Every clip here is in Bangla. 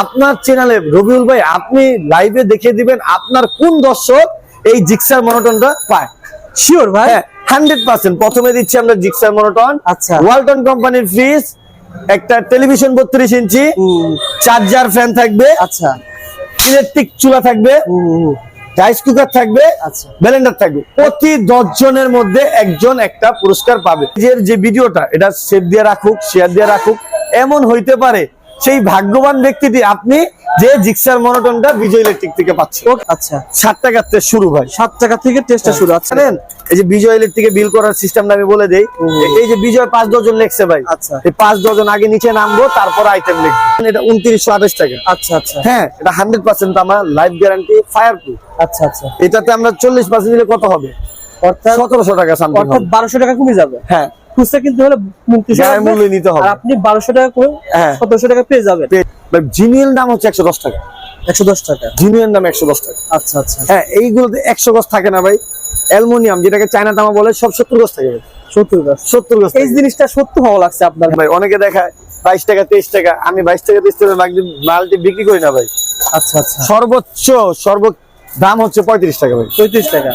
আপনার চ্যানেলে রবিউল ভাই আপনি লাইভে দেখিয়ে দিবেন আপনার কোন দর্শক এই জিক্সার মনোটনটা পায়। শিওর ভাই। হ্যাঁ হান্ড্রেড পার্সেন্ট প্রথমে দিচ্ছি আমরা জিক্সার মনোটন। আচ্ছা। ওয়ালটন কোম্পানির ফ্রিজ একটা টেলিভিশন বত্রিশ ইঞ্চি চার্জার ফ্যান থাকবে আচ্ছা। ইলেকট্রিক চুলা থাকবে রাইস কুকার থাকবে আচ্ছা। ব্লেন্ডার থাকবে। প্রতি দশ জনের মধ্যে একজন একটা পুরস্কার পাবে। নিজের যে ভিডিওটা এটা সেভ দিয়ে রাখুক শেয়ার দিয়ে রাখুক। এমন হইতে পারে সেই ভাগ্যবান ব্যক্তিটি আপনি যে জিক্সার মনোটনটা বিজয় ইলেকট্রিক থেকে পাচ্ছেন। আচ্ছা। ষাট টাকার থেকে শুরু হয় সাত টাকা থেকে টেস্টটা শুরু আচ্ছা। জানেন এই যে বিজয় ইলেকট্রিকে বিল করার সিস্টেমটা আমি বলে দেই এই যে বিজয় পাঁচ ডজন লেখছে ভাই। আচ্ছা। এই পাঁচ ডজন আগে নিচে নামবো তারপর আইটেম লিখব। এটা উনত্রিশশো আঠাশ টাকা। আচ্ছা আচ্ছা। হ্যাঁ এটা হান্ড্রেড পার্সেন্ট আমার লাইফ গ্যারান্টি ফায়ার প্রুফ আচ্ছা আচ্ছা। এটাতে আমরা চল্লিশ পার্সেন্ট দিলে কত হবে? অর্থাৎ সতেরোশো টাকা অর্থাৎ বারোশো টাকা কমে যাবে। হ্যাঁ। খুচরা কিনতে হলে মূল্য নিতে হবে। আপনি বারোশো টাকা করে হ্যাঁ। সতেরোশো টাকা পেয়ে যাবেন। জিনিয়াল দাম হচ্ছে একশো দশ টাকা। একশো দশ টাকা। জিনিয়াল দাম একশো দশ টাকা। আচ্ছা আচ্ছা। হ্যাঁ এইগুলোতে একশো গজ থাকে না ভাই। অ্যালুমিনিয়াম যেটাকে চায়না তামা বলে সব সত্তর গজ থাকে সত্তর গাছ সত্তর গজ এই জিনিসটা সত্য ভালো লাগছে আপনার। ভাই অনেকে দেখায় বাইশ টাকা তেইশ টাকা। আমি বাইশ টাকা তেইশ টাকা মালটি- মালটি বিক্রি করি না ভাই। আচ্ছা আচ্ছা। সর্বোচ্চ সর্ব দাম হচ্ছে পঁয়ত্রিশ টাকা ভাই। পঁয়ত্রিশ টাকা।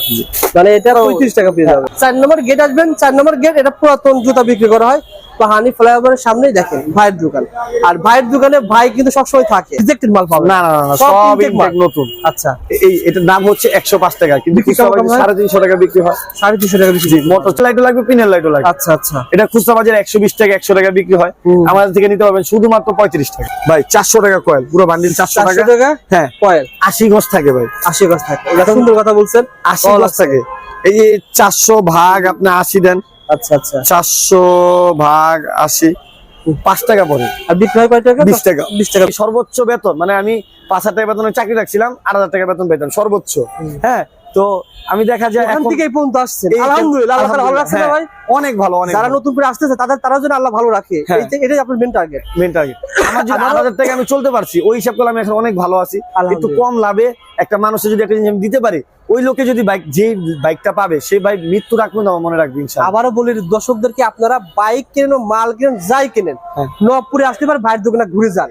মানে এটা পঁয়ত্রিশ টাকা পেয়ে যাবে। চার নম্বর গেট আসবেন চার নম্বর গেট এটা পুরাতন জুতা বিক্রি করা হয়। তো হানি ফ্লাইওভারের সামনেই দেখেন ভাইয়ের দোকান। আর ভাইয়ের দোকানে ভাই কিন্তু সবসময় থাকে। রিজেক্টেড মাল পাবেন। না না না, সব নতুন। আচ্ছা। এই এটার দাম হচ্ছে একশো পাঁচ টাকা কিন্তু বিক্রি? সাড়ে তিনশো টাকা বিক্রি হয়। সাড়ে তিনশো টাকা বেশি মোটর লাইটও লাগবে পিনের লাইটও লাগবে। আচ্ছা আচ্ছা। এটা খুচরা বাজারে একশো বিশ টাকা একশো টাকা বিক্রি হয়। আমাদের থেকে নিতে পারবেন শুধুমাত্র পঁয়ত্রিশ টাকা। ভাই চারশো টাকা কয়েল পুরো বান্ডিল চারশো চারশো টাকা। টাকা হ্যাঁ। কয়েল আশি গজ থাকে ভাই। আশি গাছ থাকে। সুন্দর কথা বলছেন। আশি গজ থাকে। এই যে চারশো ভাগ আপনি আশি দেন আচ্ছা আচ্ছা। চারশো ভাগ আশি। পাঁচ টাকা পড়ে আর বিক্রি কয় টাকা? বিশ টাকা। বিশ টাকা। সর্বোচ্চ বেতন মানে আমি পাঁচ হাজার টাকা চাকরি রাখছিলাম আট হাজার টাকা বেতন পেতাম সর্বোচ্চ। হ্যাঁ তো আমি দেখা যায় এখন থেকে এই পর্যন্ত আসছেন আলহামদুলিল্লাহ আল্লাহ ভালো রাখছে হ্যাঁ, ভাই? অনেক ভালো অনেক যারা নতুন করে আসতেছে তাদের তারা যেন আল্লাহ ভালো রাখে। হ্যাঁ। এটাই আপনার মেন টার্গেট মেন টার্গেট আমার যদি আট হাজার টাকা আমি চলতে পারছি ওই হিসাব করলে আমি এখন অনেক ভালো আছি। একটু কম লাভে একটা মানুষের যদি একটা জিনিস আমি দিতে পারি ওই লোকে যদি বাইক যে বাইকটা পাবে সেই বাইক মৃত্যু রাখবে না মনে রাখবে আবারও বলি দর্শকদেরকে আপনারা বাইক কেনেন মাল কেনেন যাই কেনেন হ্যাঁ। নবপুরে আসতে পারে ভাইয়ের দোকানে ঘুরে যান।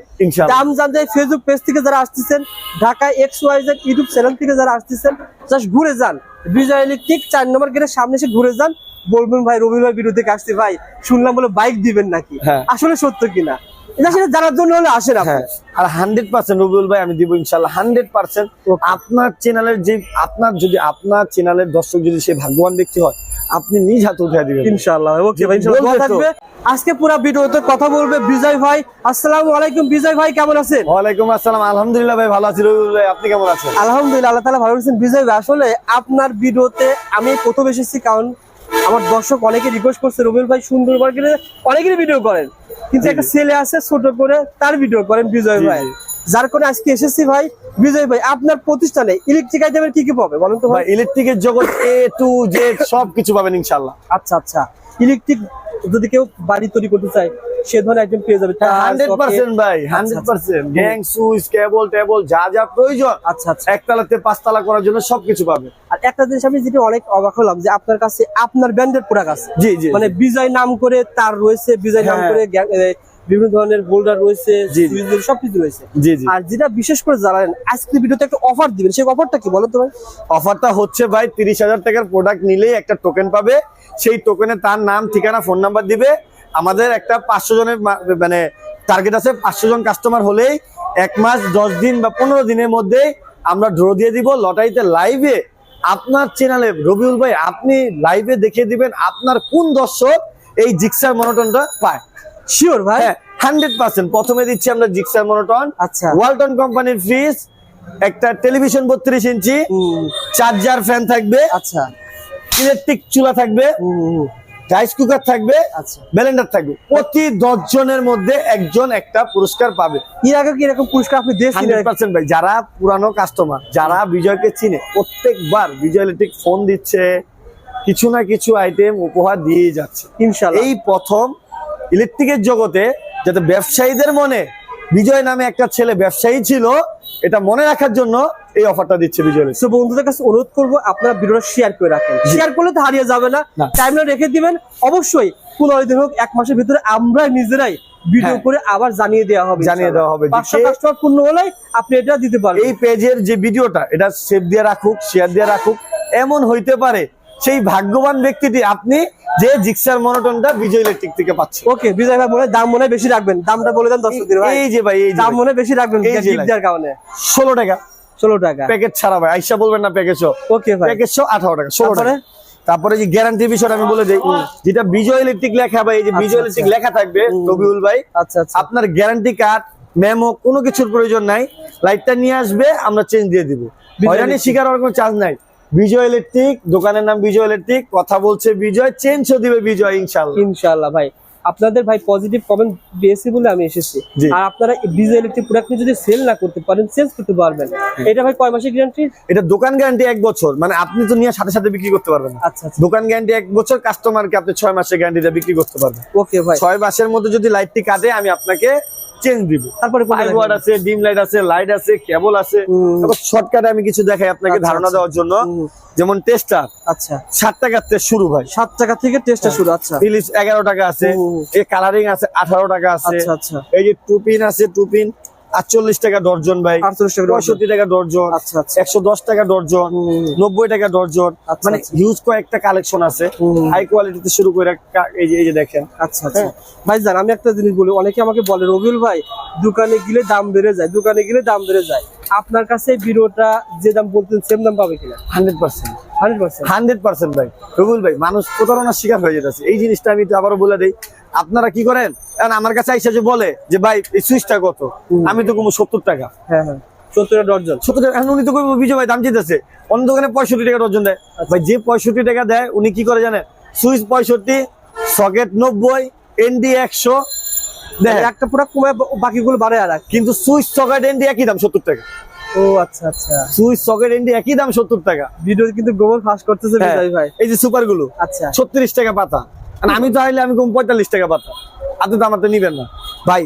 দাম জান যায় ফেসবুক পেজ থেকে যারা আসতেছেন Dhaka X Y Z YouTube channel থেকে যারা আসতেছেন জাস্ট ঘুরে যান। বিজয় ইলেকট্রিক চার নম্বর গেটের সামনে এসে ঘুরে যান। বলবেন ভাই রবি ভাই ভিডিও থেকে ভাই শুনলাম বলে বাইক দিবেন নাকি? হ্যাঁ। আসলে সত্য কিনা? এটা সেটা জানার জন্য হলে আসেন হ্যাঁ আর হান্ড্রেড পার্সেন্ট রবিউল ভাই আমি দিব ইনশাল্লাহ হান্ড্রেড পার্সেন্ট আপনার চ্যানেলের যে আপনার যদি আপনার চ্যানেলের দর্শক যদি সে ভাগ্যবান ব্যক্তি হয় আপনি নিজ হাতে উঠে দিবেন। ইনশাআল্লাহ ওকে ভাই ইনশাআল্লাহ বলবে দোয়া তো। থাকবে। আজকে পুরো ভিডিওতে কথা বলবে বিজয় ভাই। আসসালামু আলাইকুম বিজয় ভাই কেমন আছেন? ওয়ালাইকুম আসসালাম আলহামদুলিল্লাহ ভাই ভালো আছি রবিউল ভাই আপনি কেমন আছেন? আলহামদুলিল্লাহ আল্লাহ ভালো আছেন বিজয় ভাই আসলে আপনার ভিডিওতে আমি প্রথম এসেছি কারণ আমার দর্শক অনেকে রিকোয়েস্ট করছে রবিউল ভাই সুন্দর মার্কেটে অনেকেরই ভিডিও করেন। কিন্তু একটা ছেলে আছে ছোট করে তার ভিডিও করেন বিজয় ভাই। যার কারণে আজকে এসেছি ভাই। বিজয় ভাই আপনার প্রতিষ্ঠানে ইলেকট্রিক আইটেমের কি কি পাবে বলেন তো ভাই? ভাই ইলেকট্রিকের জগৎ এ টু জেড সবকিছু পাবেন ইনশাআল্লাহ। আচ্ছা আচ্ছা। ইলেকট্রিক যদি কেউ বাড়ি তৈরি করতে চায় সে ধরনের আইটেম পেয়ে যাবে। হান্ড্রেড পার্সেন্ট ভাই hundred percent. Gang switch cable table যা যা প্রয়োজন আচ্ছা আচ্ছা। একতলাতে পাঁচতলা করার জন্য সবকিছু পাবে। আর একটা জিনিস আমি যেটা অনেক অবাক হলাম যে আপনার কাছে আপনার ব্র্যান্ডের প্রোডাক্ট আছে। জি জি মানে বিজয় নাম করে তার রয়েছে বিজয় নাম হ্যাঁ। করে বিভিন্ন ধরনের বোল্ডার রয়েছে সবকিছু রয়েছে। জি জি। আর যেটা বিশেষ করে জানালেন আজকের ভিডিওতে একটা অফার দিবেন সেই অফারটা কি বলো তো ভাই? অফারটা হচ্ছে ভাই তিরিশ হাজার টাকার প্রোডাক্ট নিলেই একটা টোকেন পাবে। সেই টোকেনে তার নাম ঠিকানা ফোন নাম্বার দিবে। আমাদের একটা পাঁচশো জনের মানে টার্গেট আছে পাঁচশো জন কাস্টমার হলেই এক মাস দশ দিন বা পনেরো দিনের মধ্যে আমরা ড্র দিয়ে দিব লটারিতে লাইভে আপনার চ্যানেলে রবিউল ভাই আপনি লাইভে দেখিয়ে দিবেন আপনার কোন দর্শক এই জিক্সার মনোটনটা পায়। শিওর ভাই। হ্যাঁ হান্ড্রেড পার্সেন্ট প্রথমে দিচ্ছি আমরা জিক্সার মনোটন আচ্ছা। ওয়ালটন কোম্পানির ফ্রিজ একটা টেলিভিশন বত্রিশ ইঞ্চি চার্জার ফ্যান থাকবে আচ্ছা। ইলেকট্রিক চুলা থাকবে। রাইস কুকার থাকবে আচ্ছা। ব্লেন্ডার থাকবে। প্রতি দশ জনের মধ্যে একজন একটা পুরস্কার পাবে। এর আগে কি এরকম পুরস্কার আপনি দিয়েছিলেন? ভাই যারা পুরানো কাস্টমার যারা বিজয়কে চিনে প্রত্যেকবার বিজয় ইলেকট্রিক ফোন দিচ্ছে কিছু না কিছু আইটেম উপহার দিয়ে যাচ্ছে। ইনশাল্লাহ এই প্রথম ইলেকট্রিকের জগতে যাতে ব্যবসায়ীদের মনে বিজয় নামে একটা ছেলে ব্যবসায়ী ছিল এটা মনে রাখার জন্য এই অফারটা দিচ্ছে বিজয় তো বন্ধুদের কাছে অনুরোধ করব আপনারা ভিডিওটা শেয়ার করে রাখেন। শেয়ার করলে তো হারিয়ে যাবে না। টাইমলাইন রেখে দিবেন। অবশ্যই পনেরো দিন হোক এক মাসের ভিতরে আমরা নিজেরাই ভিডিও হ্যাঁ। করে আবার জানিয়ে দেওয়া হবে জানিয়ে দেওয়া হবে। পাঁচশো কাস্টমার পূর্ণ হলে আপনি এটা দিতে পারবেন। এই পেজের যে ভিডিওটা এটা সেভ দিয়ে রাখুক শেয়ার দিয়ে রাখুক। এমন হইতে পারে সেই ভাগ্যবান ব্যক্তিটি আপনি যে জিক্সার মনোটনটা বিজয় ইলেকট্রিক থেকে পাচ্ছেন ওকে বিজয় ভাই মনে দাম মনে হয় বেশি রাখবেন। দামটা বলে দেন দর্শকদের ভাই। এই যে ভাই এই দাম মনে হয় বেশি রাখবেন কারণে। ষোলো টাকা। ষোলো টাকা। প্যাকেট ছাড়া ভাই আইসা বলবেন না প্যাকেজ ওকে ভাই। প্যাকেজ আঠারো টাকা ষোলো টাকা। তারপরে যে গ্যারান্টি বিষয়টা আমি বলে দিই যেটা বিজয় ইলেকট্রিক লেখা ভাই এই যে বিজয় আচ্ছা, ইলেকট্রিক আচ্ছা। লেখা থাকবে রবিউল ভাই আচ্ছা আচ্ছা। আপনার গ্যারান্টি কার্ড মেমো কোনো কিছুর প্রয়োজন নাই। লাইটটা নিয়ে আসবে আমরা চেঞ্জ দিয়ে দিব। হয়রানি শিকার হওয়ার কোনো চার্জ নাই। বিজয় ইলেকট্রিক দোকানের নাম বিজয় ইলেকট্রিক কথা বলছে বিজয় চেঞ্জও দিবে বিজয় ইনশাল্লাহ ইনশাল্লাহ ভাই। আপনাদের ভাই পজিটিভ কমেন্ট পেয়েছি বলে আমি এসেছি। আর আপনারা ডিজেল ইলেকট্রিক প্রোডাক্ট যদি সেল না করতে পারেন চেঞ্জ করতে পারবেন। এটা ভাই কয় মাসের গ্যারান্টি এটা দোকান গ্যারান্টি এক বছর। মানে আপনি তো নিয়ে সাথে সাথে বিক্রি করতে পারবেন আচ্ছা আচ্ছা। দোকান গ্যারান্টি এক বছর কাস্টমারকে আপনি ছয় মাসের গ্যারান্টিটা বিক্রি করতে পারবেন। ওকে ভাই। ছয় মাসের মধ্যে যদি লাইটটি কাটে আমি আপনাকে চেঞ্জ দিব। তারপরে? ওয়াট আছে ডিম লাইট আছে লাইট আছে কেবল আছে। শর্টকাটে আমি কিছু দেখাই আপনাকে আচ্ছা, ধারণা আচ্ছা। দেওয়ার জন্য। যেমন টেস্টার আচ্ছা। ষাট টাকার থেকে শুরু ভাই। সাত টাকা থেকে টেস্টার শুরু আচ্ছা। ইলিশ এগারো টাকা আছে। এই কালারিং আছে আঠারো টাকা আছে। আচ্ছা আচ্ছা। এই যে টুপিন আছে টুপিন আটচল্লিশ টাকা ডর্জন ভাই। পঁয়ষট্টি টাকা ডর্জন। আচ্ছা আচ্ছা। একশো দশ টাকা ডর্জন। নব্বই টাকা ডর্জন। আচ্ছা, মানে। হিউজ কয়েকটা কালেকশন আছে। হাই কোয়ালিটিতে শুরু করে এই যে এই যে দেখেন। আচ্ছা আচ্ছা। ভাই জান আমি একটা জিনিস বলি অনেকে আমাকে বলে রবিউল ভাই দোকানে গেলে দাম বেড়ে যায় দোকানে গেলে দাম বেড়ে যায়। আপনার কাছে বিরোটা যে দাম বলতেন সেম দাম পাবে কিনা? Hundred percent. Hundred percent? Hundred percent ভাই। রবুল ভাই মানুষ প্রতারণার শিকার হয়ে যেতেছে। এই জিনিসটা আমি আবারও বলে দিই। আপনারা কি করেন? কারণ আমার কাছে আইসা যে বলে যে ভাই এই সুইচটা কত? আমি তো কমো সত্তর টাকা। হ্যাঁ হ্যাঁ। সত্তর টাকা উনি তো বিজয় ভাই দাম জিতেছে অন্য দোকানে পঁয়ষট্টি টাকা ডর্জন দেয়। ভাই যে পঁয়ষট্টি টাকা দেয় উনি কি করে জানে সুইচ পঁয়ষট্টি সকেট নব্বই এনডি একশো। দেয় একটা প্রোডাক্ট কমে বাকিগুলো বাড়ে আর। কিন্তু সুইচ সকেট এনডি একই দাম সত্তর টাকা। ও আচ্ছা আচ্ছা। সুইচ সকেট এনডি একই দাম সত্তর টাকা। ভিডিও কিন্তু গোবর ফাঁস করতেছে হ্যাঁ। বিজয় ভাই। এই যে সুপারগুলো আচ্ছা। ছত্রিশ টাকা পাতা। আমি তো আইলে আমি কম পঁয়তাল্লিশ টাকা পাতা। আপনি তো আমার তো নিবেন না। ভাই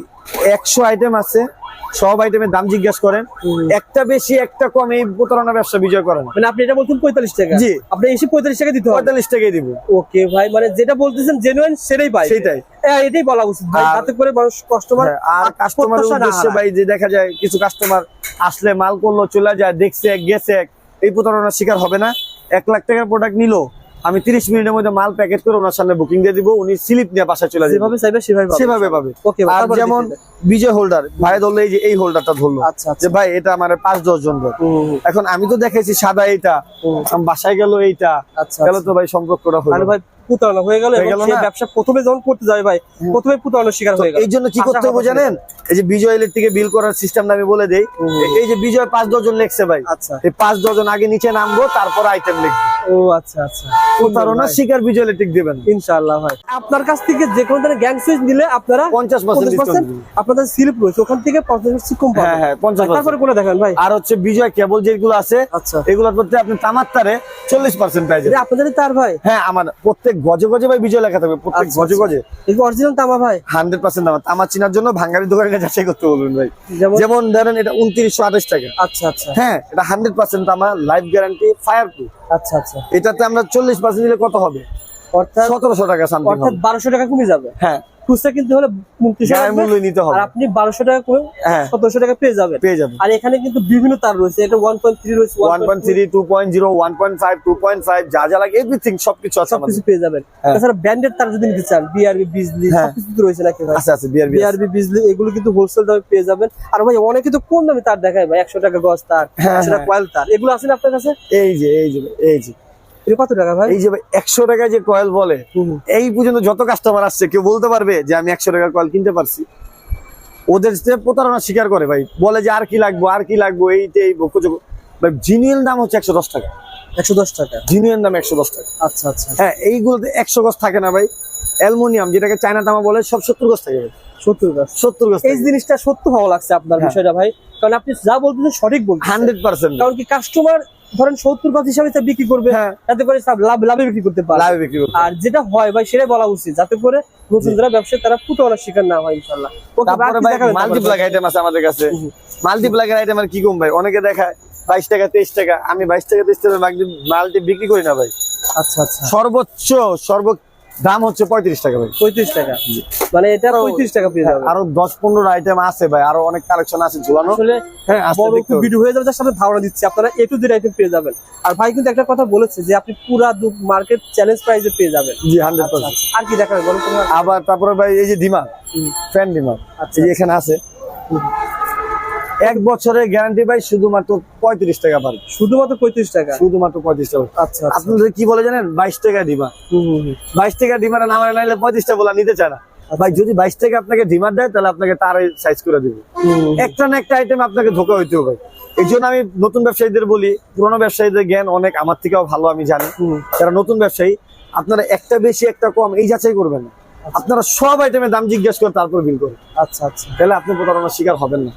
একশো আইটেম আছে সব আইটেমের দাম জিজ্ঞেস করেন। একটা বেশি একটা কম এই প্রতারণা ব্যবসা বিজয় করেন। মানে আপনি এটা বলছেন পঁয়তাল্লিশ টাকা? জি। আপনি এসে পঁয়তাল্লিশ টাকা দিতে পঁয়তাল্লিশ টাকাই দিব। ওকে ভাই মানে যেটা বলতেছেন জেনুইন সেটাই পাই। সেটাই। হ্যাঁ, এটাই বলা উচিত ভাই আর- করে মানুষ কাস্টমার হ্যাঁ, আর কাস্টমারের উদ্দেশ্যে ভাই যে দেখা যায় কিছু কাস্টমার আসলে মাল করল চলে যায় দেখছে গেছে এই প্রতারণার শিকার হবে না। এক লাখ টাকার প্রোডাক্ট নিলো আমি তিরিশ মিনিটের মধ্যে মাল প্যাকেট করে ওনার সামনে বুকিং দিয়ে দিবো উনি স্লিপ নিয়ে বাসায় চলে যাবে। যেভাবে চাইবে সেভাবে পাবে। সেভাবে পাবে। ওকে আর যেমন বিজয় হোল্ডার ভাই ধরলো এই যে এই হোল্ডারটা ধরলো। আচ্ছা আচ্ছা। যে ভাই এটা আমার পাঁচ দশ জন এখন আমি তো দেখেছি সাদা এইটা বাসায় গেল এইটা আচ্ছা গেল তো ভাই সম্পর্কটা করা হলো ভাই প্রতারণা হয়ে গেল হয়ে ব্যবসা প্রথমে যখন করতে যাবে ভাই প্রথমে প্রতারণার শিকার হয়ে গেল। এই জন্য কি করতে হবে জানেন? এই যে বিজয় ইলেকট্রিকে বিল করার সিস্টেমটা আমি বলে দেই। এই যে বিজয় পাঁচ ডজন লেখছে ভাই। আচ্ছা। এই পাঁচ ডজন আগে নিচে নামবো তারপর আইটেম লিখব। ও আচ্ছা আচ্ছা। প্রতারণা শিকার বিজয় ইলেকট্রিক দেবেন। ইনশাআল্লাহ ভাই। আপনার কাছ থেকে যে কোনো ধরনের গ্যাং সুইচ নিলে আপনারা পঞ্চাশ পার্সেন্ট ডিসকাউন্ট আপনাদের স্লিপ রয়েছে। ওখান থেকে পঞ্চাশ পার্সেন্ট কম হ্যাঁ পাবেন হ্যাঁ পঞ্চাশ তারপরে করে দেখেন ভাই? আর হচ্ছে বিজয় কেবল যেগুলো আছে আচ্ছা। এগুলোর প্রতি আপনি তামার তারে চল্লিশ পার্সেন্ট পাই এটা আপনাদের তার ভাই? হ্যাঁ আমার প্রত্যেক গজে গজে ভাই বিজয় লেখা থাকবে প্রত্যেক আচ্ছা, গজে আচ্ছা। গজে এগুলো অরিজিনাল তামা ভাই? হান্ড্রেড পার্সেন্ট তামা। তামা চিনার জন্য ভাঙ্গারি দোকানে যাচাই করতে বলবেন ভাই। যেমন? যেমন ধরেন এটা উনত্রিশশো আঠাশ টাকা। আচ্ছা আচ্ছা। হ্যাঁ এটা হান্ড্রেড পার্সেন্ট তামা লাইফ গ্যারান্টি ফায়ার প্রুফ আচ্ছা আচ্ছা। এটাতে আমরা চল্লিশ পার্সেন্ট দিলে কত হবে? অর্থাৎ সতেরোশো টাকা সামথিং অর্থাৎ বারোশো টাকা কমে যাবে। হ্যাঁ। খুচরা কিনতে হলে মূল্য নিতে আর আপনি বারোশো টাকা করে হ্যাঁ। সতেরোশো টাকা পেয়ে যাবেন। পেয়ে যাবে আর এখানে কিন্তু বিভিন্ন তার রয়েছে। এটা ওয়ান পয়েন্ট থ্রি রয়েছে one point three two point zero one point five two point five যা যা লাগে এভরিথিং সবকিছু আছে সবকিছু পেয়ে যাবেন। হ্যাঁ। তাছাড়া ব্র্যান্ডেড তার যদি নিতে চান বিআরবি বিজলি হ্যাঁ। সবকিছু রয়েছে নাকি ভাই? আছে আছে বিআরবি বিআরবি বিজলি এগুলো কিন্তু হোলসেল দামে পেয়ে যাবেন। আর ভাই অনেকে তো কম দামে তার দেখায় ভাই একশো টাকা গজ তার একশো টাকা। কয়েল তার। এগুলো আছে না আপনার কাছে? এই যে এই যে এই যে। এটা কত টাকা ভাই? এই যে ভাই একশো টাকা যে কয়েল বলে এই পর্যন্ত যত কাস্টমার আসছে কেউ বলতে পারবে যে আমি একশো টাকার কয়েল কিনতে পারছি। ওদের যে প্রতারণা স্বীকার করে ভাই বলে যে আর কি লাগবো আর কি লাগবো এইটা এই ভাই জিনিয়াল দাম হচ্ছে একশো দশ টাকা। একশো দশ টাকা? জিনিয়াল দাম একশো দশ টাকা। আচ্ছা আচ্ছা। হ্যাঁ এইগুলোতে একশো গজ থাকে না ভাই। অ্যালমোনিয়াম যেটাকে চায়না তামা বলে সব সত্তর গজ থাকে সত্তর গাছ সত্তর গজ এই জিনিসটা সত্য ভালো লাগছে আপনার হ্যাঁ। বিষয়টা ভাই। কারণ আপনি যা বলতেছেন সঠিক বলছেন হান্ড্রেড পার্সেন্ট। কারণ কি কাস্টমার ধরেন সত্তর পাঁচ হিসাবে বিক্রি করবে হ্যাঁ। যাতে করে লাভ লাভে বিক্রি করতে পারে লাভে বিক্রি করতে আর যেটা হয় ভাই সেটাই বলা উচিত যাতে করে নতুন যারা ব্যবসায়ী তারা পুতোয়ালার শিকার না হয় ইনশাল্লাহ মাল্টিপ্লাগ ভাই। আইটেম আছে আমাদের কাছে। মাল্টি মাল্টিপ্লাগের আইটেম আর কি কম ভাই? অনেকে দেখায় বাইশ টাকা তেইশ টাকা। আমি বাইশ টাকা তেইশ টাকা মাল্টি মালটি বিক্রি করি না ভাই। আচ্ছা আচ্ছা। সর্বোচ্চ সর্ব দাম হচ্ছে পঁয়ত্রিশ টাকা ভাই। পঁয়ত্রিশ টাকা। মানে এটা পঁয়ত্রিশ টাকা পেয়ে যাবে। আরও দশ পনেরো আইটেম আছে ভাই আরও অনেক কালেকশন আছে ঝুলানো। আসলে হ্যাঁ। ভিডিও হয়ে যাবে তার সাথে ধারণা দিচ্ছি। আপনারা এ টু জেড আইটেম পেয়ে যাবেন। আর ভাই কিন্তু একটা কথা বলেছে যে আপনি পুরা মার্কেট চ্যালেঞ্জ প্রাইসে পেয়ে যাবেন। জি হান্ড্রেড আচ্ছা, আচ্ছা। আর কি দেখাবে বলো তোমার আবার তারপরে ভাই এই যে ডিমা ফ্যান ডিমা আচ্ছা। এখানে আছে। এক বছরের গ্যারান্টি ভাই শুধুমাত্র পঁয়ত্রিশ টাকা পাবে শুধুমাত্র পঁয়ত্রিশ টাকা? শুধুমাত্র পঁয়ত্রিশ টাকা। আচ্ছা আচ্ছা। আপনাদের কি বলে জানেন? বাইশ টাকা ডিমা। বাইশ টাকা ডিমার নামারে নাইলে পঁয়ত্রিশটা বলা নিতে চায় না। ভাই যদি বাইশ টাকা আপনাকে ডিমার দেয় তাহলে আপনাকে তার সাইজ করে দিবে। একটা না একটা আইটেম আপনাকে ধোকা হইতে হবে। এই জন্য আমি নতুন ব্যবসায়ীদের বলি পুরোনো ব্যবসায়ীদের জ্ঞান অনেক আমার থেকেও ভালো আমি জানি। যারা নতুন ব্যবসায়ী আপনারা একটা বেশি একটা কম এই যাচাই করবেন না। আপনারা সব আইটেমের দাম জিজ্ঞেস করে তারপর বিল করুন। আচ্ছা আচ্ছা। তাহলে আপনি প্রতারণার শিকার হবেন না।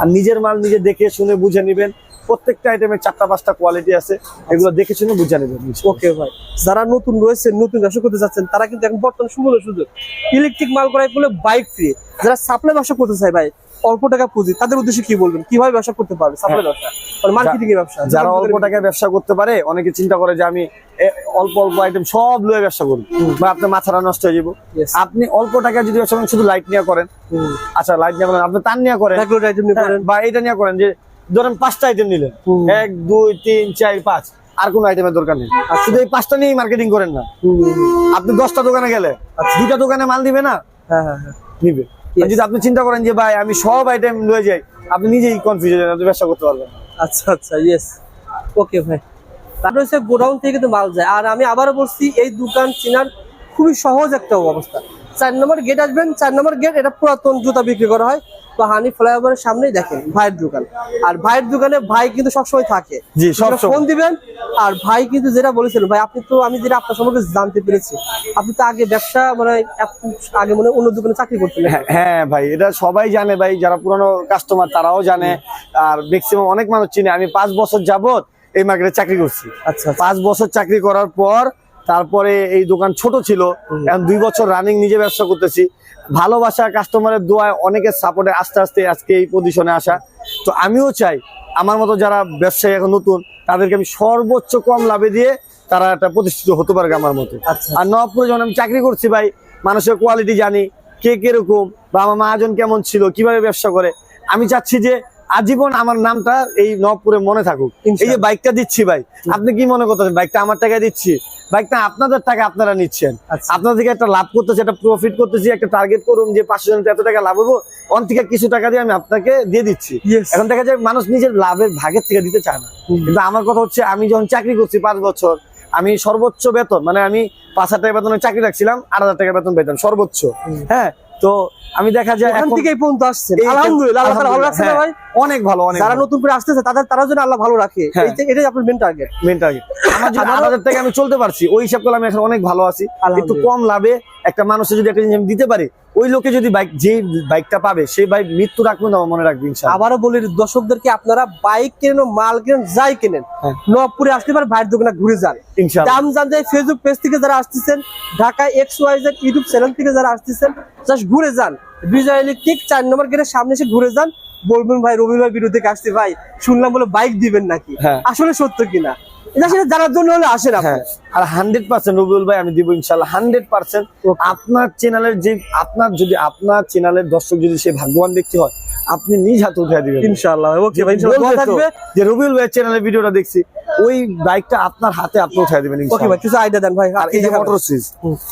আর নিজের মাল নিজে দেখে শুনে বুঝে নেবেন। প্রত্যেকটা আইটেমের চারটা পাঁচটা কোয়ালিটি আছে। এগুলো দেখে শুনে বুঝে নেবেন। ওকে ভাই। যারা নতুন রয়েছে নতুন ব্যবসা করতে যাচ্ছেন তারা কিন্তু এখন বর্তমান সুন্দর সুযোগ। ইলেকট্রিক মাল করাই বলে বাইক ফ্রি যারা সাপ্লাই ব্যবসা করতে চায় ভাই অল্প টাকা পুঁজি তাদের উদ্দেশ্যে কি বলবেন? কীভাবে ব্যবসা করতে পারবে? সাপ্লাই ব্যবসা? মানে মার্কেটিং এর ব্যবসা হ্যাঁ। যারা অল্প টাকায় ব্যবসা করতে পারে অনেকে চিন্তা করে যে আমি অল্প অল্প আইটেম সব লয়ে ব্যবসা করব। বা আপনার মাথাটা নষ্ট হয়ে যাব। আপনি অল্প টাকায় যদি ব্যবসা করেন শুধু লাইট নিয়ে করেন। আচ্ছা লাইট নিয়ে করেন আপনি তার নিয়ে করেন। হ্যাঁ, করেন। বা এটা নিয়ে করেন যে ধরেন পাঁচটা আইটেম নিলেন। এক দুই তিন চার পাঁচ। আর কোনো আইটেমের দরকার নেই। আর শুধু এই পাঁচটা নিয়েই মার্কেটিং করেন না। আপনি দশটা দোকানে গেলে দুইটা দোকানে মাল দিবে না? হ্যাঁ হ্যাঁ হ্যাঁ। নিবে। যদি আপনি চিন্তা করেন যে ভাই আমি সব আইটেম লয়ে যাই আপনি নিজেই কনফিউজ হয়ে যাবেন আপনি ব্যবসা করতে পারবেন আচ্ছা আচ্ছা ইয়েস ওকে ভাই। তারপরে হচ্ছে গোডাউন থেকে তো মাল যায়। আর আমি আবারও বলছি এই দোকান চিনার খুবই সহজ একটা অবস্থা। চার নম্বর গেট আসবেন চার নম্বর গেট এটা পুরাতন জুতা বিক্রি করা হয়। তো হানি ফ্লাইওভারের সামনেই দেখেন ভাইয়ের দোকান। আর ভাইয়ের দোকানে ভাই কিন্তু সবসময় থাকে। জি, সব ফোন দিবেন আর ভাই কিন্তু যেটা বলেছিলেন ভাই আপনি তো আমি যেটা আপনার সম্পর্কে জানতে পেরেছি আপনি তো আগে ব্যবসা মানে আগে মনে অন্য দোকানে চাকরি করতেন। হ্যাঁ, হ্যাঁ ভাই এটা সবাই জানে ভাই যারা পুরানো কাস্টমার তারাও জানে। আর ম্যাক্সিমাম অনেক মানুষ চিনে। আমি পাঁচ বছর যাবত এই মার্কেটে চাকরি করছি। আচ্ছা আচ্ছা। পাঁচ বছর চাকরি করার পর তারপরে এই দোকান ছোট ছিল। এখন দুই বছর রানিং নিজে ব্যবসা করতেছি। ভালোবাসা কাস্টমারের দোয়ায় অনেকের সাপোর্টে আস্তে আস্তে আজকে এই পজিশনে আসা। তো আমিও চাই আমার মতো যারা ব্যবসায়ী এখন নতুন তাদেরকে আমি সর্বোচ্চ কম লাভে দিয়ে তারা একটা প্রতিষ্ঠিত হতে পারবে আমার মতো। আচ্ছা। আর নবপুরে যখন আমি চাকরি করছি ভাই মানুষের কোয়ালিটি জানি কে কীরকম বা আমার মহাজন কেমন ছিল কীভাবে ব্যবসা করে। আমি চাচ্ছি যে আজীবন আমার নামটা এই নবপুরে মনে থাকুক। এই যে বাইকটা দিচ্ছি ভাই আপনি কি মনে করতেছেন? বাইকটা আমার টাকায় দিচ্ছি? বাইকটা আপনাদের টাকা আপনারা নিচ্ছেন। আচ্ছা। আপনাদের থেকে একটা লাভ করতেছি একটা প্রফিট করতেছি একটা টার্গেট করুন যে পাঁচশো জনের এত টাকা লাভ হব অন থেকে কিছু টাকা দিয়ে আমি আপনাকে দিয়ে দিচ্ছি। এখন দেখা যায় মানুষ নিজের লাভের ভাগের থেকে দিতে চায় না। কিন্তু আমার কথা হচ্ছে আমি যখন চাকরি করছি পাঁচ বছর আমি সর্বোচ্চ বেতন মানে আমি পাঁচ হাজার টাকা বেতনের চাকরি রাখছিলাম আট হাজার টাকা বেতন পেতাম সর্বোচ্চ। হ্যাঁ তো আমি দেখা যায় এখান থেকেই থেকে পর্যন্ত আসছেন। আলহামদুলিল্লাহ আল্লাহ ভালো রাখছে না হ্যাঁ, ভাই অনেক ভালো অনেক যারা নতুন করে আসতেছে তাদের তারাও যেন আল্লাহ ভালো রাখে। হ্যাঁ। এটাই আপনার মেন টার্গেট মেন টার্গেট আট হাজার আমি চলতে পারছি ওই হিসাব করে আমি এখন অনেক ভালো আছি। একটু কম লাভে একটা মানুষের যদি একটা জিনিস আমি দিতে পারি ওই লোকে যদি বাইক যে বাইকটা পাবে সেই বাইক মৃত্যু রাখবেন আমার মনে রাখবে ইনশাআল্লাহ আবারও বলি দর্শকদেরকে আপনারা বাইক কেনেন মাল কেনেন যাই কেনেন হ্যাঁ। নবপুরে আসতে পারে ভাইয়ের দোকানে ঘুরে যান। দাম জান যায় ফেসবুক পেজ থেকে যারা আসতেছেন Dhaka X Y Z YouTube channel থেকে যারা আসতেছেন জাস্ট ঘুরে যান। বিজয় ইলেকট্রিক চার নম্বর গেটের সামনে এসে ঘুরে যান। বলবেন ভাই রবি ভাই থেকে আসছে ভাই শুনলাম বলে বাইক দিবেন নাকি? হ্যাঁ। আসলে সত্য কিনা? এটা সেটা জানার জন্য হলে আসেন আপনি হ্যাঁ আর হান্ড্রেড পার্সেন্ট রবিউল ভাই আমি দিব ইনশাল্লাহ হান্ড্রেড পার্সেন্ট. আপনার চ্যানেলের যে আপনার যদি আপনার চ্যানেলের দর্শক যদি সে ভাগ্যবান ব্যক্তি হয় আপনি নিজ হাতে উঠে দিবেন। ইনশাআল্লাহ ওকে যে ভাই যে রবিউল চ্যানেলের ভিডিওটা দেখছি ওই বাইকটা আপনার হাতে আপনি উঠে দিবেন ওকে ভাই কিছু আইডিয়া দেন ভাই। আর এই যে মোটর সুইচ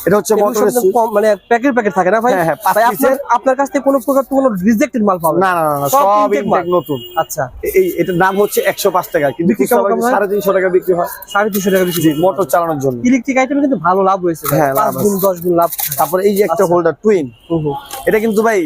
এটা হচ্ছে মোটর সুইচ মানে প্যাকেট প্যাকেট থাকে না ভাই? হ্যাঁ, হ্যাঁ, ভাই আপনার আপনার কাছ থেকে কোনো প্রকার কোনো রিজেক্টেড মাল পাবেন? না না না সব। ইনটেক নতুন। আচ্ছা। এই এটার দাম হচ্ছে একশো পাঁচ টাকা কিন্তু বিক্রি কেমন কেমন হয়? টাকা বিক্রি হয়। সাড়ে তিনশো টাকা বেশি জি মোটর চালানোর জন্য। ইলেকট্রিক আইটেমে কিন্তু ভালো লাভ হয়েছে। হ্যাঁ, লাভ গুণ দশ গুণ লাভ। তারপরে এই যে একটা আচ্ছা। Holder twin. এটা কিন্তু ভাই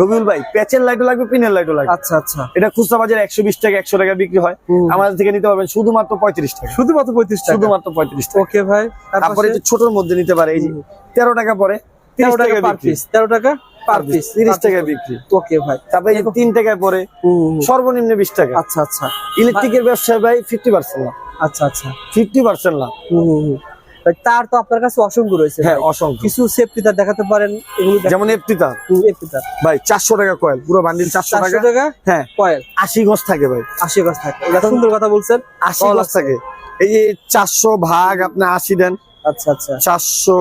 রবিউল ভাই প্যাচের লাইটও লাগবে পিনের লাইটও লাগবে। আচ্ছা আচ্ছা। এটা খুচরা বাজারে একশো বিশ টাকা একশো টাকা বিক্রি হয়। আমাদের থেকে নিতে পারবেন শুধুমাত্র পঁয়ত্রিশ টাকা। শুধুমাত্র পঁয়ত্রিশ টাকা? শুধুমাত্র পঁয়ত্রিশ টাকা। ওকে ভাই তারপরে ছোটর মধ্যে নিতে পারে এই যে তেরো টাকা পরে তেরো টাকা পার পিস তেরো টাকা পার পিস তিরিশ টাকা বিক্রি। ওকে ভাই। তারপরে তিন টাকায় পরে। সর্বনিম্ন বিশ টাকা। আচ্ছা আচ্ছা। ইলেকট্রিকের ব্যবসায় ভাই ফিফটি পার্সেন্ট লাভ। আচ্ছা আচ্ছা। ফিফটি পার্সেন্ট লাভ। তার তো আপনার কাছে অসংখ্য রয়েছে হ্যাঁ। অসংখ্য। কিছু সেফটি তার দেখাতে পারেন এগুলো যেমন এফটি তার ভাই চারশো টাকা কয়েল পুরো বান্ডিল চারশো টাকা। টাকা হ্যাঁ কয়েল আশি গজ থাকে ভাই। আশি গজ থাকে। এটা সুন্দর কথা বলছেন। আশি গজ থাকে। এই যে চারশো ভাগ আপনি আশি দেন। আচ্ছা আচ্ছা। চারশো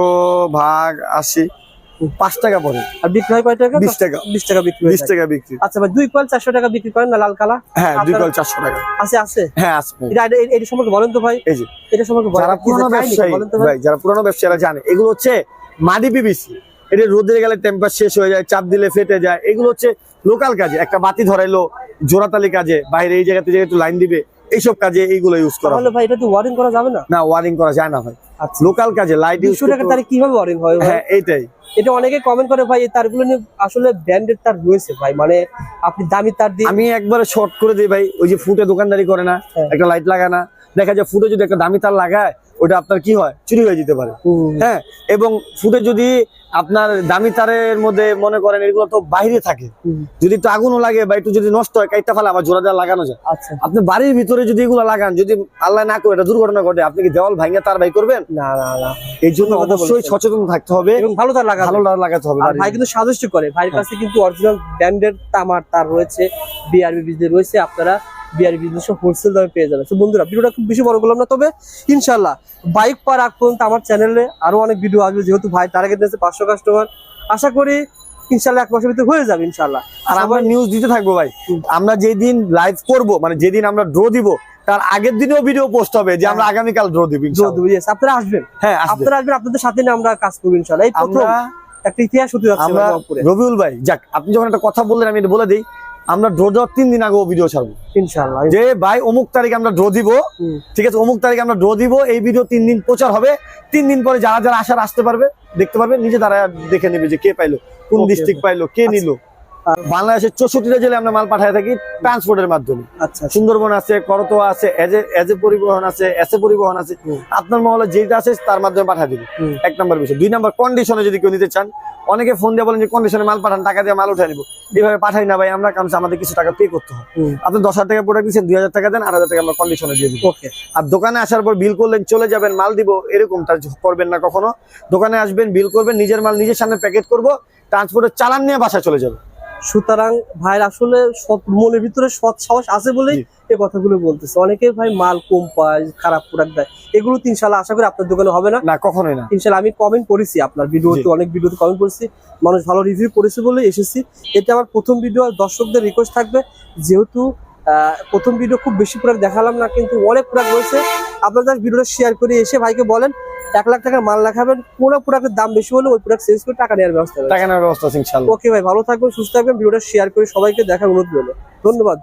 ভাগ আশি। পাঁচ টাকা পড়ে। আর বিক্রি হয় কয় টাকা? বিশ টাকা। বিশ টাকা বিক্রি বিশ টাকা বিক্রি। আচ্ছা ভাই দুই কয়েল চারশো টাকা বিক্রি করেন না লাল কালা? হ্যাঁ দুই কয়েল চারশো টাকা। আছে আছে? হ্যাঁ এটা সম্পর্কে বলেন তো ভাই। এই যে এটা সম্পর্কে যারা পুরোনো ব্যবসায়ী ভাই। যারা পুরোনো ব্যবসায়ীরা জানে এগুলো হচ্ছে মাটি পিবিসি এটা রোদে গেলে টেম্পার শেষ হয়ে যায় চাপ দিলে ফেটে যায়। এগুলো হচ্ছে লোকাল কাজে। একটা বাতি ধরাইলো জোড়াতালি কাজে বাইরে এই জায়গাতে একটু লাইন দিবে এইসব কাজে এইগুলো ইউজ করা। ভাই এটা তো ওয়ারিং করা যাবে না? না ওয়ারিং করা যায় না ভাই। লোকাল কাজে লাইট ইউজ টাকা তার কীভাবে ওয়ারিং হয়? হ্যাঁ এইটাই এটা অনেকে কমেন্ট করে ভাই এই তারগুলো নিয়ে আসলে ব্র্যান্ডেড তার রয়েছে ভাই মানে আপনি দামি তার দিয়ে আমি একবারে শর্ট করে দিই ভাই ওই যে ফুটে দোকানদারি করে না হ্যাঁ। একটা লাইট লাগায় না দেখা যায় ফুটে যদি একটা দামি তার লাগায় ওটা আপনার কি হয়? চুরি হয়ে যেতে পারে। হ্যাঁ? এবং ফুটে যদি আপনার দামি তারের মধ্যে মনে করেন এগুলো তো বাইরে থাকে। যদি একটু আগুনও লাগে বা একটু যদি নষ্ট হয় কাইটটা ফেলে আবার জোড়া দেওয়া লাগানো যায়। আচ্ছা। আপনি বাড়ির ভিতরে যদি এগুলো লাগান যদি আল্লাহ না করে এটা দুর্ঘটনা ঘটে আপনি কি দেওয়াল ভাঙে তার ভাই করবেন? না না না। এই জন্য অবশ্যই সচেতন থাকতে হবে এবং ভালো তার লাগা ভালো লাগাতে হবে ভাই কিন্তু সাজেস্ট করে। ভাইয়ের কাছে কিন্তু অরিজিনাল ব্র্যান্ডের তামার তার রয়েছে বিআরবি বিজনেস রয়েছে। আপনারা বিজনেস হোলসেল দামে পেয়ে যাবেন। তো বন্ধুরা ভিডিওটা খুব বেশি বড় করলাম না তবে ইনশাল্লাহ বাইক পার আগ পর্যন্ত আমার চ্যানেলে আরও অনেক ভিডিও আসবে যেহেতু ভাই টার্গেট দিয়েছে পাঁচশো কাস্টমার আশা করি ইনশাল্লাহ এক মাসের ভিতরে হয়ে যাবে ইনশাল্লাহ আর আমরা নিউজ দিতে থাকব ভাই। আমরা যেদিন লাইভ করব মানে যেদিন আমরা ড্র দিব তার আগের দিনেও ভিডিও পোস্ট হবে যে আমরা আগামীকাল ড্র দিব আপনারা আসবেন। হ্যাঁ আপনারা আসবেন আপনাদের সাথে নিয়ে আমরা কাজ করব ইনশাল্লাহ এই প্রথম একটা ইতিহাস হতে যাচ্ছে আমরা রবিউল ভাই যাক আপনি যখন একটা কথা বললেন আমি এটা বলে দিই। আমরা ড্র দেওয়ার তিন দিন আগে ও ভিডিও ছাড়বো। ইনশাল্লাহ যে ভাই অমুক তারিখে আমরা ড্র দিব ঠিক আছে অমুক তারিখে আমরা ড্র দিব এই ভিডিও তিন দিন প্রচার হবে। তিন দিন পরে যারা যারা আসার আসতে পারবে দেখতে পারবে নিজে তারা দেখে নেবে যে কে পাইলো কোন ডিস্ট্রিক্ট পাইলো কে নিলো নিল। বাংলাদেশের চৌষট্টিটা জেলে আমরা মাল পাঠায় থাকি ট্রান্সপোর্টের মাধ্যমে। আচ্ছা সুন্দরবন আছে করতোয়া আছে এজ পরিবহন আছে এস পরিবহন আছে। আপনার মহলে যেটা আছে তার মাধ্যমে পাঠিয়ে দিবি। এক নম্বর বিষয়। দুই নম্বর কন্ডিশনে যদি কেউ নিতে চান অনেকে ফোন দিয়ে বলেন যে কন্ডিশনে মাল পাঠান টাকা দিয়ে মাল উঠে নিবো। এইভাবে পাঠাই না ভাই আমরা কারণ আমাদের কিছু টাকা পে করতে হয়। আপনি দশ হাজার টাকা প্রোডাক্ট দিচ্ছেন দুই হাজার টাকা দেন আট হাজার টাকা আমরা কন্ডিশনে দিয়ে দিব। ওকে আর দোকানে আসার পর বিল করলেন চলে যাবেন মাল দিব এরকমটা করবেন না কখনো। দোকানে আসবেন বিল করবেন নিজের মাল নিজের সামনে প্যাকেট করব ট্রান্সপোর্টের চালান নিয়ে বাসায় চলে যাবে। সুতরাং ভাইয়ের আসলে সৎ মনের ভিতরে সৎ সাহস আছে বলেই। এই কথাগুলো বলতেছে। অনেকে ভাই মাল কম পায় খারাপ প্রোডাক্ট দেয়। এগুলো তো ইনশাল্লাহ আশা করি আপনার দোকানে হবে না। না কখনোই না। ইনশাল্লাহ আমি কমেন্ট করেছি আপনার ভিডিওতে। অনেক ভিডিওতে কমেন্ট করেছি। মানুষ ভালো রিভিউ করেছে বলে এসেছি। এটা আমার প্রথম ভিডিও আর দর্শকদের রিকোয়েস্ট থাকবে। যেহেতু আহ, প্রথম ভিডিও খুব বেশি প্রোডাক্ট দেখালাম না কিন্তু অনেক প্রোডাক্ট রয়েছে। আপনাদের ভিডিওটা শেয়ার করে এসে ভাইকে বলেন এক লাখ টাকার মাল রাখাবেন কোনো প্রোডাক্টের দাম বেশি হলে ওই প্রোডাক্ট চেঞ্জ করে টাকা নেওয়ার ব্যবস্থা টাকা নেওয়ার ব্যবস্থা ওকে ভাই ভালো থাকবেন সুস্থ থাকবেন ভিডিওটা শেয়ার করে সবাইকে দেখার অনুরোধ রইল। ধন্যবাদ।